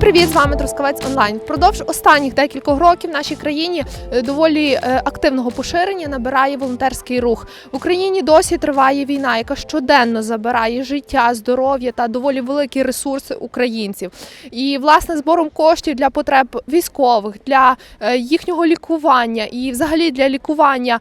привіт! З вами Трускавець Онлайн. Впродовж останніх декількох років в нашій країні е, доволі е, активного поширення набирає волонтерський рух. В Україні досі триває війна, яка щоденно забирає життя, здоров'я та доволі великі ресурси українців. І власне збором коштів для потреб військових, для е, їхнього лікування і взагалі для лікування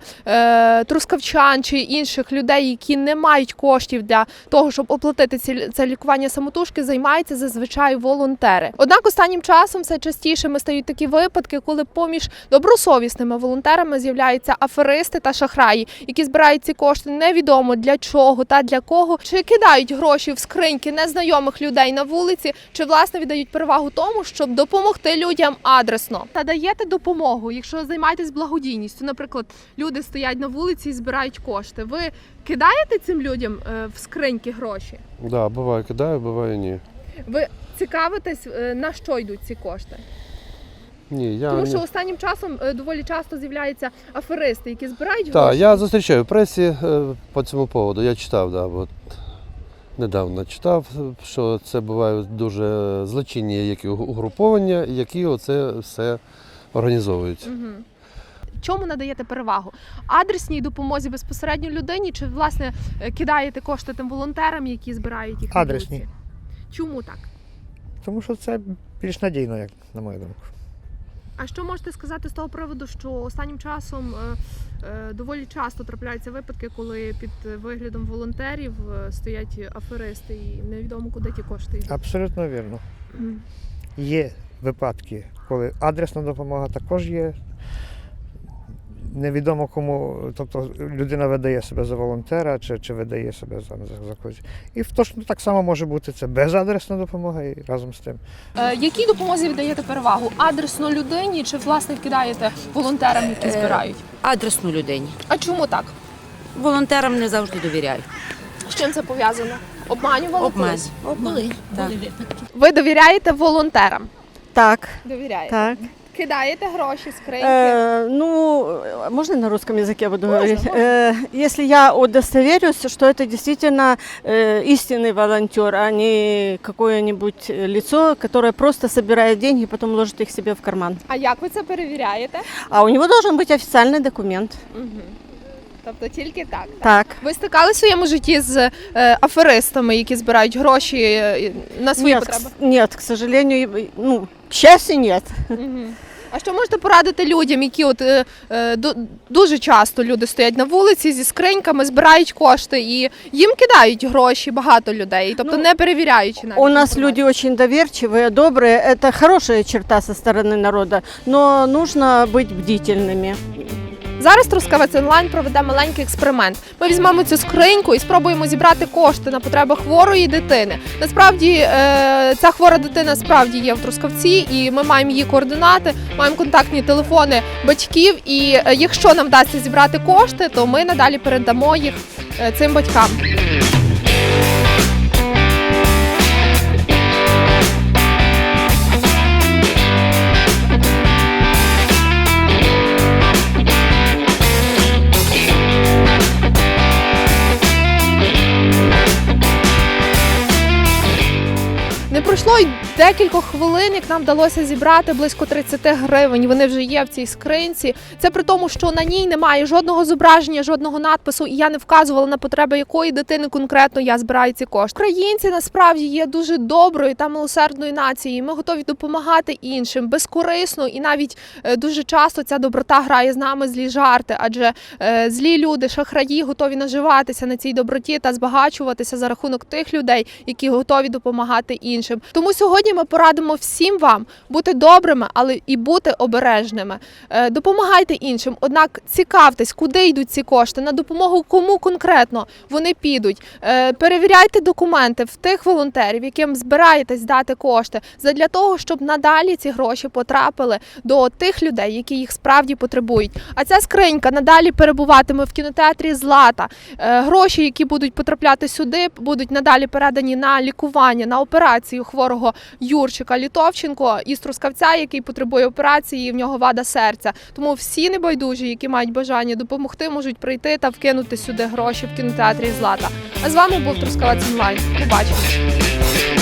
трускавчан чи інших людей, які не мають коштів для того, щоб оплатити це лікування самотужки, займаються зазвичай волонтери. Однак останнім часом все частіше стають такі випадки, коли поміж добросовісними волонтерами з'являються аферисти та шахраї, які збирають ці кошти невідомо для чого та для кого, чи кидають гроші в скриньки незнайомих людей на вулиці, чи власне віддають перевагу тому, щоб допомогти людям адресно та даєте допомогу, якщо займаєтесь благодійністю. Наприклад, люди стоять на вулиці і збирають кошти. Ви кидаєте цим людям е, в скриньки гроші? Да, буває кидаю, буває ні. Ви цікавитесь, е, на що йдуть ці кошти? Ні, я Тому що останнім часом е, доволі часто з'являються аферисти, які збирають Так, я зустрічаю в пресі е, по цьому поводу. Я читав, да, от недавно читав, що це бувають дуже злочинні які угруповання, які оце все організовують. Угу. Чому надаєте перевагу? Адресній допомозі безпосередньо людині, чи власне кидаєте кошти тим волонтерам, які збирають їх на Адресні. вулиці? Чому так? Тому що це більш надійно, як на мою думку. А що можете сказати з того приводу, що останнім часом е, е, доволі часто трапляються випадки, коли під виглядом волонтерів е, стоять аферисти і невідомо куди ті кошти йдуть? Абсолютно вірно. Є випадки, коли адресна допомога також є. Невідомо кому, тобто людина видає себе за волонтера чи, чи видає себе за, за, за когось. І точно так само може бути це безадресна допомога і разом з тим. Е, Якій допомозі віддаєте перевагу? Адресно людині чи власне вкидаєте волонтерам, які Е, збирають? адресну людині. А чому так? Волонтерам не завжди довіряю. З чим це пов'язано? Обманювали Обман. колись? Обман. Так. Ви довіряєте волонтерам? Так, Довіряєте. так. Кидаєте гроші, скриньки. Э, ну, можно на русском языке буду Можно, говорить? можно. Э, если я удостоверюсь, что это действительно э, истинный волонтер, а не какое-нибудь э, лицо, которое просто собирает деньги и потом ложит их себе в карман. А як ви це перевіряєте? А у него должен быть официальный документ. Угу. Тобто тільки так. Так. Ви стикали в своєму житті з е, аферистами, які збирають гроші е, на свої Нет, к, потреби? с- нет, к сожалению, и- ну, к счастью, нет. Мгм. А що можете порадити людям, які от е, е, ду- дуже часто люди стоять на вулиці зі скриньками, збирають кошти і їм кидають гроші багато людей, тобто Ну, не перевіряючи навіть. У нас інформацію. люди очень доверчивые, добрые. Это хорошая черта со стороны народа, но нужно быть бдительными. Зараз Трускавець онлайн проведе маленький експеримент. Ми візьмемо цю скриньку і спробуємо зібрати кошти на потреби хворої дитини. Насправді е, ця хвора дитина справді є в Трускавці, і ми маємо її координати, маємо контактні телефони батьків. І е, якщо нам вдасться зібрати кошти, то ми надалі передамо їх е, цим батькам. Не декілька хвилин, як нам вдалося зібрати близько 30 гривень. Вони вже є в цій скринці. Це при тому, що на ній немає жодного зображення, жодного надпису, і я не вказувала на потреби якої дитини конкретно я збираю ці кошти. Українці насправді є дуже доброю та милосердною нацією. Ми готові допомагати іншим безкорисно, і навіть е, дуже часто ця доброта грає з нами злі жарти, адже е, злі люди, шахраї готові наживатися на цій доброті та збагачуватися за рахунок тих людей, які готові допомагати іншим. Тому сьогодні ми порадимо всім вам бути добрими, але і бути обережними. Е, Допомагайте іншим, однак цікавтесь, куди йдуть ці кошти, на допомогу кому конкретно вони підуть. Е, Перевіряйте документи в тих волонтерів, яким збираєтесь дати кошти, задля того, щоб надалі ці гроші потрапили до тих людей, які їх справді потребують. А ця скринька надалі перебуватиме в кінотеатрі Злата. Е, Гроші, які будуть потрапляти сюди, будуть надалі передані на лікування, на операцію хворого Юрчика Літовченко із Трускавця, який потребує операції, і в нього вада серця. Тому всі небайдужі, які мають бажання допомогти, можуть прийти та вкинути сюди гроші в кінотеатрі Злата. А з вами був Трускавець онлайн. Побачимось.